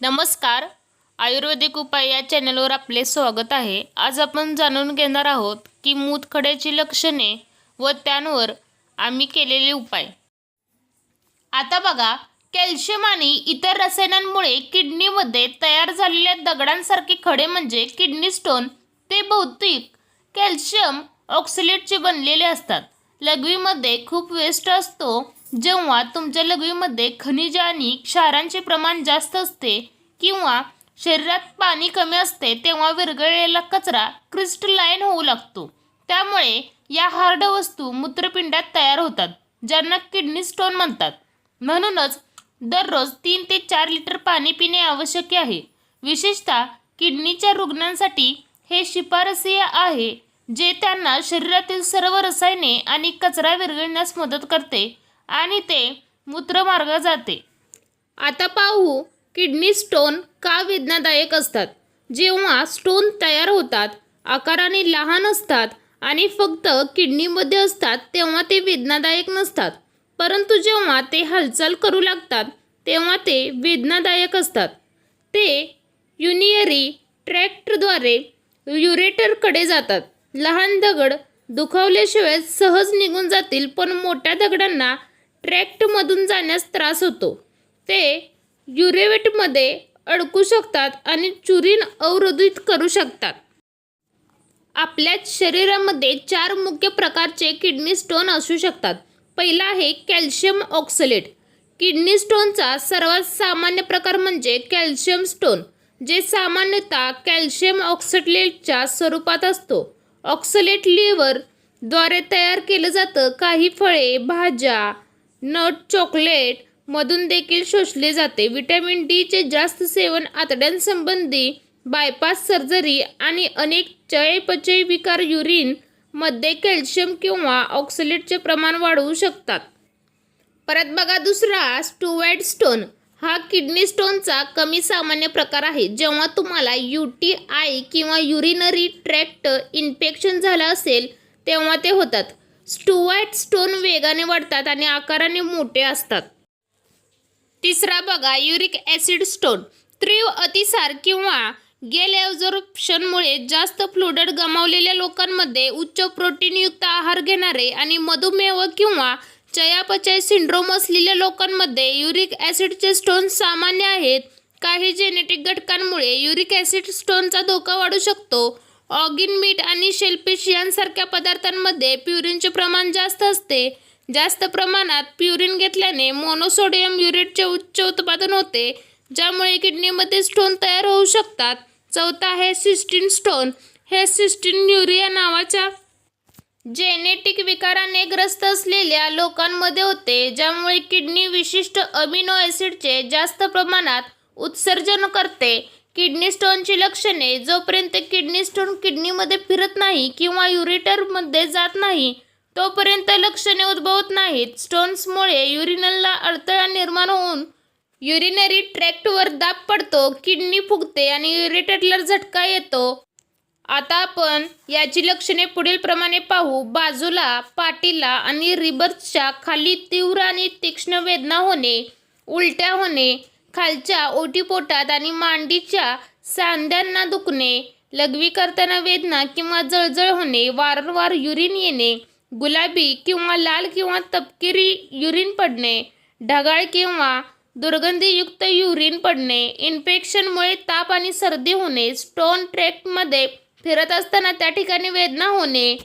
नमस्कार. आयुर्वेदिक उपाय या चॅनलवर आपले स्वागत आहे. आज आपण जाणून घेणार आहोत की मूतखड्याची लक्षणे व त्यांवर आम्ही केलेले उपाय. आता बघा कॅल्शियम आणि इतर रसायनांमुळे किडनीमध्ये तयार झालेल्या दगडांसारखे खडे म्हणजे किडनी स्टोन ते भौतिक कॅल्शियम ऑक्सिलेटचे बनलेले असतात. लघवीमध्ये खूप वेस्ट असतो. जेव्हा तुमच्या लघवीमध्ये खनिज आणि क्षारांचे प्रमाण जास्त असते किंवा शरीरात पाणी कमी असते तेव्हा विरघळलेला कचरा क्रिस्टलाईन होऊ लागतो. त्यामुळे या हार्ड वस्तू मूत्रपिंडात तयार होतात ज्यांना किडनी स्टोन म्हणतात. म्हणूनच दररोज तीन ते चार लिटर पाणी पिणे आवश्यक आहे. विशेषतः किडनीच्या रुग्णांसाठी हे शिफारसीय आहे जे त्यांना शरीरातील सर्व रसायने आणि कचरा विरघळण्यास मदत करते. आणि ते मूत्रमार्ग जाते. आता पाहू किडनी स्टोन का वेदनादायक असतात. जेव्हा स्टोन तयार होतात आकाराने लहान असतात आणि फक्त किडनीमध्ये असतात तेव्हा ते वेदनादायक नसतात. परंतु जेव्हा ते हालचाल करू लागतात तेव्हा ते वेदनादायक असतात. ते युनियरी ट्रॅक्टद्वारे युरेटरकडे जातात. लहान दगड दुखावल्याशिवाय सहज निघून जातील पण मोठ्या दगडांना ट्रॅक्टमधून जाण्यास त्रास होतो. ते युरेवेटमध्ये अडकू शकतात आणि चुरीन अवरोधित करू शकतात. आपल्या शरीरामध्ये चार मुख्य प्रकारचे किडनी स्टोन असू शकतात. पहिला आहे कॅल्शियम ऑक्सलेट. किडनी स्टोनचा सर्वात सामान्य प्रकार म्हणजे कॅल्शियम स्टोन जे सामान्यतः कॅल्शियम ऑक्सलेटच्या स्वरूपात असतो. ऑक्सलेट लिव्हरद्वारे तयार केलं जातं काही फळे भाज्या नट चॉकलेट मधून देखील शोषले जाते. व्हिटॅमिन डीचे जास्त सेवन आतड्यांसंबंधी बायपास सर्जरी आणि अनेक चयपचय विकार युरिनमध्ये कॅल्शियम किंवा ऑक्सलेटचे प्रमाण वाढवू शकतात. परत बघा दुसरा स्टुवॅट स्टोन. हा किडनी स्टोनचा कमी सामान्य प्रकार आहे. जेव्हा तुम्हाला यू टी आय किंवा युरिनरी ट्रॅक्ट इन्फेक्शन झालं असेल तेव्हा ते होतात. स्टुवॅट स्टोन वेगाने वाढतात आणि आकाराने मोठे असतात. तिसरा बघा युरिक ॲसिड स्टोन. तीव्र अतिसार किंवा गेल ॲब्झॉर्प्शनमुळे जास्त फ्लुइड गमावलेल्या लोकांमध्ये उच्च प्रोटीनयुक्त आहार घेणारे आणि मधुमेह किंवा चयापचय सिंड्रोम असलेल्या लोकांमध्ये युरिक ॲसिडचे स्टोन सामान्य आहेत. काही जेनेटिक घटकांमुळे युरिक ॲसिड स्टोनचा धोका वाढू शकतो. ऑगिन मीठ आणि शेलफिश यांसारख्या पदार्थांमध्ये प्युरिनचे प्रमाण जास्त असते. जास्त प्रमाणात प्युरिन घेतल्याने मोनोसोडियम युरेटचे उच्च उत्पादन होते ज्यामुळे किडनीमध्ये स्टोन तयार होऊ शकतात. चौथा आहे सिस्टीन स्टोन. हे सिस्टीन युरिया नावाच्या जेनेटिक विकाराने ग्रस्त असलेल्या लोकांमध्ये होते ज्यामुळे किडनी विशिष्ट अमिनो ॲसिडचे जास्त प्रमाणात उत्सर्जन करते. किडनी स्टोनची लक्षणे जोपर्यंत किडनी स्टोन किडनीमध्ये फिरत नाही किंवा युरिटरमध्ये जात नाही तोपर्यंत लक्षणे उद्भवत नाहीत. स्टोन्समुळे युरिनलला अडथळा निर्माण होऊन युरिनरी ट्रॅक्टवर दाब पडतो किडनी फुगते आणि युरेटरला झटका येतो. आता आपण याची लक्षणे पुढील प्रमाणे पाहू. बाजूला पाटीला आणि रिबर्सच्या खाली तीव्र आणि तीक्ष्ण वेदना होणे उलट्या होणे खालच्या ओटीपोटात आणि मांडीच्या सांध्यांना दुखणे लघवी करताना वेदना किंवा जळजळ होणे वारंवार युरिन येणे गुलाबी किंवा लाल किंवा तपकिरी युरिन पडणे ढगाळ किंवा दुर्गंधीयुक्त युरिन पडणे इन्फेक्शनमुळे ताप आणि सर्दी होणे स्टोन ट्रॅकमध्ये फिरत असताना त्या ठिकाणी वेदना होणे.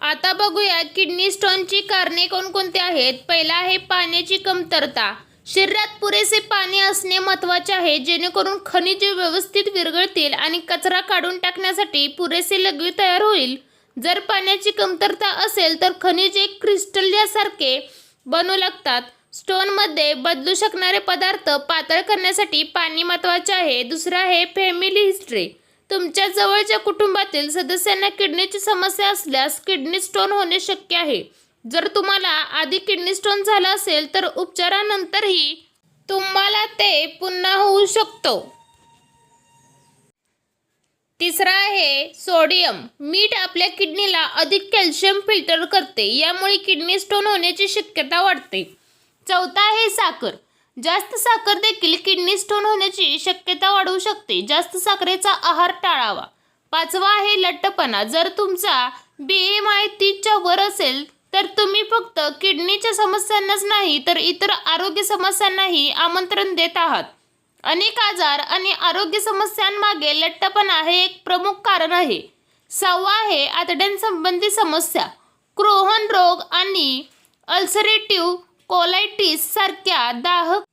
आता बघूया किडनी स्टोनची कारणे कोणकोणती आहेत? पहिला आहे पाण्याची कमतरता. शरीरात पुरेसे पाणी असणे महत्त्वाचे आहे जेणेकरून खनिजे व्यवस्थित विरघळतील आणि कचरा काढून टाकण्यासाठी पुरेसे लघवी तयार होईल. जर पाण्याची कमतरता असेल तर खनिजे क्रिस्टलसारखे बनू लागतात. स्टोनमध्ये बदलू शकणारे पदार्थ पातळ करण्यासाठी पाणी महत्त्वाचे आहे. दुसरं आहे फॅमिली हिस्ट्री. तुमच्या जवळच्या कुटुंबातील सदस्यांना किडनीची समस्या असल्यास किडनी स्टोन होणे शक्य आहे. जर तुम्हाला आधी किडनी स्टोन झाला असेल तर उपचारानंतरही तुम्हाला ते पुन्हा होऊ शकतो. तिसरा आहे सोडियम. मीठ आपल्या किडनीला अधिक कॅल्शियम फिल्टर करते यामुळे किडनी स्टोन होण्याची शक्यता वाढते. चौथा आहे साखर. जास्त साखर देखील किडनी स्टोन होण्याची शक्यता वाढवू शकते. जास्त साखरेचा आहार टाळावा. पाचवा आहे लठ्ठपणा. जर तुमचा बी एम आय तीसच्या वर असेल तर तुम्ही फक्त किडनीच्या समस्यांनाच नाही तर इतर आरोग्य समस्यांनाही आमंत्रण देत आहात. अनेक आजार आणि आरोग्य समस्यांमागे लठ्ठपणा हे एक प्रमुख कारण आहे. सहावा आहे आतड्यांसंबंधी समस्या. क्रोहन रोग आणि अल्सरेटिव्ह कोलायटिस सारख्या दाहक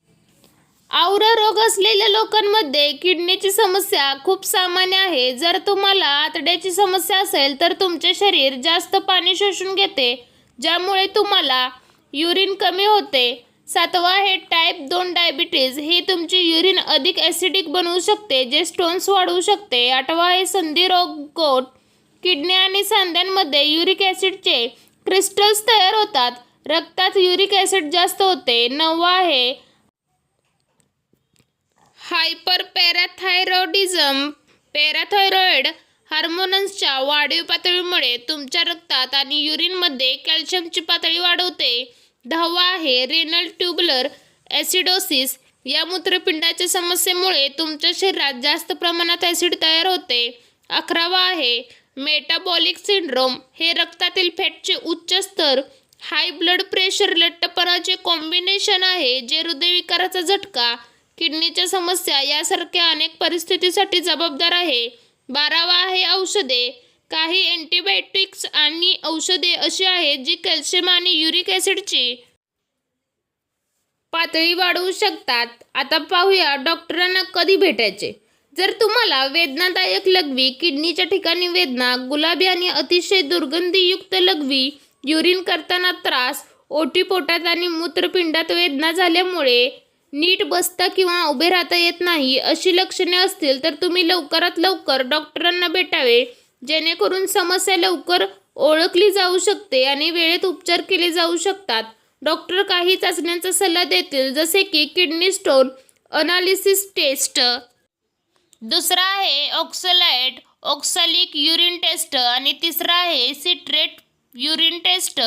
आवर रोग असलेल्या लोकांमध्ये किडनीची समस्या खूप सामान्य आहे. जर तुम्हाला आतड्याची समस्या असेल तर तुमचे शरीर जास्त पाणी शोषून घेते. ज्यामुळे तुम्हाला युरिन कमी होते. सातवा हे टाईप दोन डायबिटीज ही तुमची युरिन अधिक ॲसिडिक बनवू शकते जे स्टोन्स वाढवू शकते. आठवा हे संधी रोग गोट. किडनी आणि सांध्यांमध्ये युरिक ॲसिडचे क्रिस्टल्स तयार होतात. रक्तात युरिक ॲसिड जास्त होते. नववा आहे हायपर पॅराथायरॉइडिझम पॅराथायरॉइड हार्मोन्सच्या वाढीव पातळीमुळे तुमच्या रक्तात आणि युरिनमध्ये कॅल्शियमची पातळी वाढवते. दहावा आहे रेनल ट्युबलर ॲसिडोसिस. या मूत्रपिंडाच्या समस्येमुळे तुमच्या शरीरात जास्त प्रमाणात ॲसिड तयार होते. अकरावा आहे मेटाबॉलिक सिंड्रोम. हे रक्तातील फॅटचे उच्च स्तर हाय ब्लड प्रेशर लठ्ठपणाचे कॉम्बिनेशन आहे जे हृदयविकाराचा झटका किडनीच्या समस्या यासारख्या अनेक परिस्थितीसाठी जबाबदार आहे. बारावा आहे औषधे. काही अँटीबायोटिक्स आणि औषधे अशी आहेत जी कॅल्शियम आणि युरिक ॲसिडची पातळी वाढवू शकतात. आता पाहूया डॉक्टरांना कधी भेटायचे. जर तुम्हाला वेदनादायक लघवी किडनीच्या ठिकाणी वेदना गुलाबी आणि अतिशय दुर्गंधीयुक्त लघवी युरिन करताना त्रास ओटी पोटात आणि मूत्रपिंडात वेदना झाल्यामुळे नीट बसता किंवा उभे राहता येत नाही अशी लक्षणे असतील तर तुम्ही लवकरात लवकर डॉक्टरांना भेटावे. जेणेकरून समस्या लवकर ओळखली जाऊ शकते आणि वेळेत उपचार केले जाऊ शकतात. डॉक्टर काही चाचण्यांचा सल्ला देतील जसे की किडनी स्टोन अनालिसिस टेस्ट. दुसरा आहे ऑक्सलाइट ऑक्सालिक युरिन टेस्ट आणि तिसरा आहे सिट्रेट युरिन टेस्ट.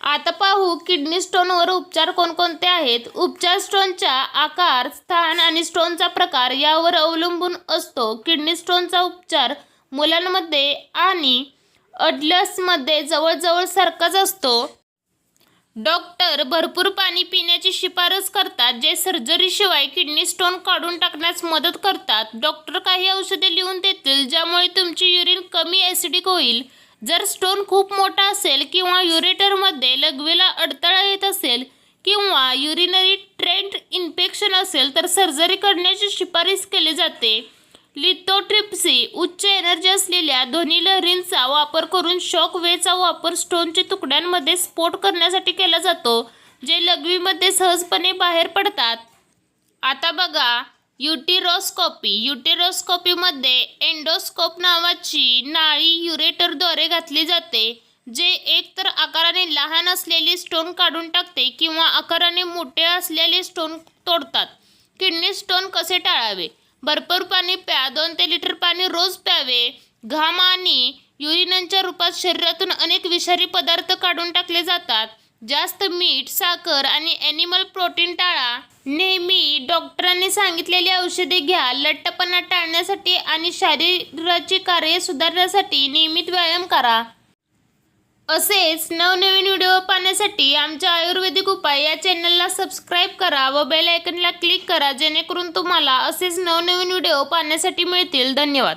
आता पाहू किडनी स्टोनवर उपचार कोणकोणते आहेत? उपचार स्टोनच्या आकार स्थान आणि स्टोनचा प्रकार यावर अवलंबून असतो. किडनी स्टोनचा उपचार मुलांमध्ये आणि अडलसमध्ये जवळजवळ सारखाच असतो. डॉक्टर भरपूर पाणी पिण्याची शिफारस करतात जे सर्जरीशिवाय किडनी स्टोन काढून टाकण्यास मदत करतात. डॉक्टर काही औषधे लिहून देतील ज्यामुळे तुमची युरिन कमी ॲसिडिक होईल. जर स्टोन खूप मोठा असेल किंवा युरेटरमध्ये लघवीला अडथळा येत असेल किंवा युरिनरी ट्रेंट इन्फेक्शन असेल तर सर्जरी करण्याची शिफारस केली जाते. लिथोट्रिप्सी उच्च एनर्जी असलेल्या ध्वनी लहरींचा वापर करून शॉक वेचा वापर स्टोनच्या तुकड्यांमध्ये स्फोट करण्यासाठी केला जातो जे लघवीमध्ये सहजपणे बाहेर पडतात. आता बघा युटिरोस्कोपी. युटिरोस्कोपीमध्ये एंडोस्कोप नावाची नाळी युरेटरद्वारे घातली जाते जे एकतर आकाराने लहान असलेले स्टोन काढून टाकते किंवा आकाराने मोठे असलेले स्टोन तोडतात. किडनी स्टोन कसे टाळावे? भरपूर पाणी प्या दोन ते लिटर पाणी रोज प्यावे. घाम आणि युरिनच्या रूपात शरीरातून अनेक विषारी पदार्थ काढून टाकले जातात. जास्त मीठ साखर आणि ॲनिमल प्रोटीन टाळा. नेहमी डॉक्टरांनी सांगितलेली औषधे घ्या. लठ्ठपणा टाळण्यासाठी आणि शरीराचे कार्य सुधारण्यासाठी नियमित व्यायाम करा. असेच नवनवीन व्हिडिओ पाहण्यासाठी आमच्या आयुर्वेदिक उपाय या चॅनलला सबस्क्राईब करा व बेल आयकनला क्लिक करा जेणेकरून तुम्हाला असेच नवनवीन व्हिडिओ पाहण्यासाठी मिळतील. धन्यवाद.